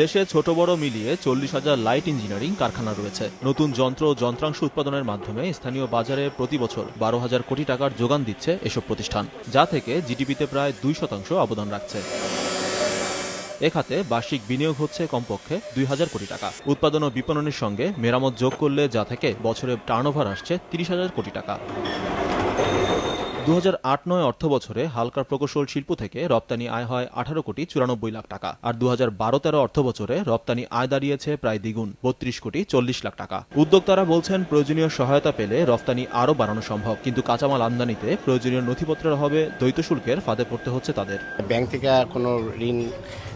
দেশে ছোট বড় মিলিয়ে চল্লিশ হাজার লাইট ইঞ্জিনিয়ারিং কারখানা রয়েছে। নতুন যন্ত্র ও যন্ত্রাংশ উৎপাদনের মাধ্যমে স্থানীয় বাজারে প্রতি বছর বারো হাজার কোটি টাকার যোগান দিচ্ছে এসব প্রতিষ্ঠান, যা থেকে জিডিপিতে প্রায় দুই শতাংশ অবদান রাখছে। এ খাতে বার্ষিক বিনিয়োগ হচ্ছে কমপক্ষে দুই হাজার কোটি টাকা। উৎপাদন ও বিপণনের সঙ্গে মেরামত যোগ করলে যা থেকে বছরে টার্নওভার আসছে তিরিশ হাজার কোটি টাকা। দু হাজার আট নয় অর্থ বছরে হালকার প্রকৌশল শিল্প থেকে রপ্তানি আয় হয় আঠারো কোটি চুরানব্বই লাখ টাকা, আর দু হাজার বারো তেরো অর্থ বছরে রপ্তানি আয় দাঁড়িয়েছে প্রায় দ্বিগুণ, বত্রিশ কোটি চল্লিশ লাখ টাকা। উদ্যোক্তারা বলছেন প্রয়োজনীয় সহায়তা পেলে রপ্তানি আরও বাড়ানো সম্ভব, কিন্তু কাঁচামাল আমদানিতে প্রয়োজনীয় নথিপত্রের অভাবে দ্বৈত শুল্কের ফাঁদে পড়তে হচ্ছে তাদের। ব্যাংক থেকে কোনো ঋণ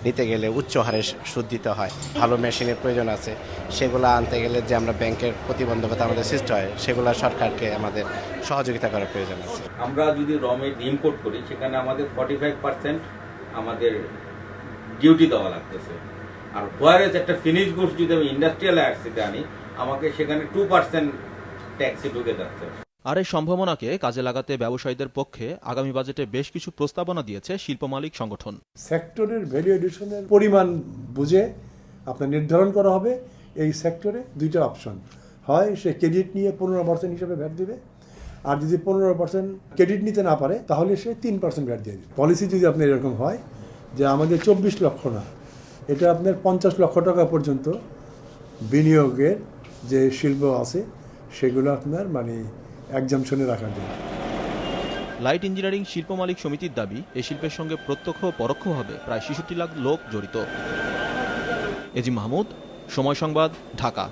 নিতে গেলে উচ্চ হারে সুদ দিতে হয়। ভালো মেশিনের প্রয়োজন আছে। সেগুলো আনতে গেলে যে আমরা ব্যাংকের প্রতিবন্ধকতা আমাদের সৃষ্টি হয়, সেগুলো সরকারকে আমাদের সহযোগিতা করার প্রয়োজন আছে। আমরা যদি র মেট ইম্পোর্ট করি, সেখানে আমাদের ফর্টি ফাইভ পার্সেন্ট আমাদের ডিউটি দেওয়া লাগতেছে। আর হোয়ারেজ একটা ফিনিশ গুডস যদি আমি ইন্ডাস্ট্রিয়াল অ্যাক্সিতে আনি, আমাকে সেখানে টু পার্সেন্ট ট্যাক্সি ঢুকে যাচ্ছে। আর এই সম্ভাবনাকে কাজে লাগাতে ব্যবসায়ীদের পক্ষে আগামী বাজেটে বেশ কিছু প্রস্তাবনা দিয়েছে শিল্প মালিক সংগঠন। সেক্টরের ভ্যালু এডিশনের পরিমাণ বুঝে আপনার নির্ধারণ করা হবে। এই সেক্টরে দুইটা অপশন হয় সে ক্রেডিট নিয়ে পনেরো পার্সেন্ট হিসেবে ভ্যাট দেবে, আর যদি পনেরো পার্সেন্ট ক্রেডিট নিতে না পারে, তাহলে সে তিন পার্সেন্ট ভ্যাট দিয়ে দিবে। পলিসি যদি আপনার এরকম হয় যে আমাদের চব্বিশ লক্ষ না, এটা আপনার পঞ্চাশ লক্ষ টাকা পর্যন্ত বিনিয়োগের যে শিল্প আছে, সেগুলো আপনার মানে একজামশনে রাখার জন্য লাইট ইঞ্জিনিয়ারিং শিল্প মালিক সমিতির দাবি এই শিল্পের সঙ্গে প্রত্যক্ষ ও পরোক্ষভাবে প্রায় ছেষট্টি লাখ লোক জড়িত। এজি মাহমুদ, সময় সংবাদ, ঢাকা।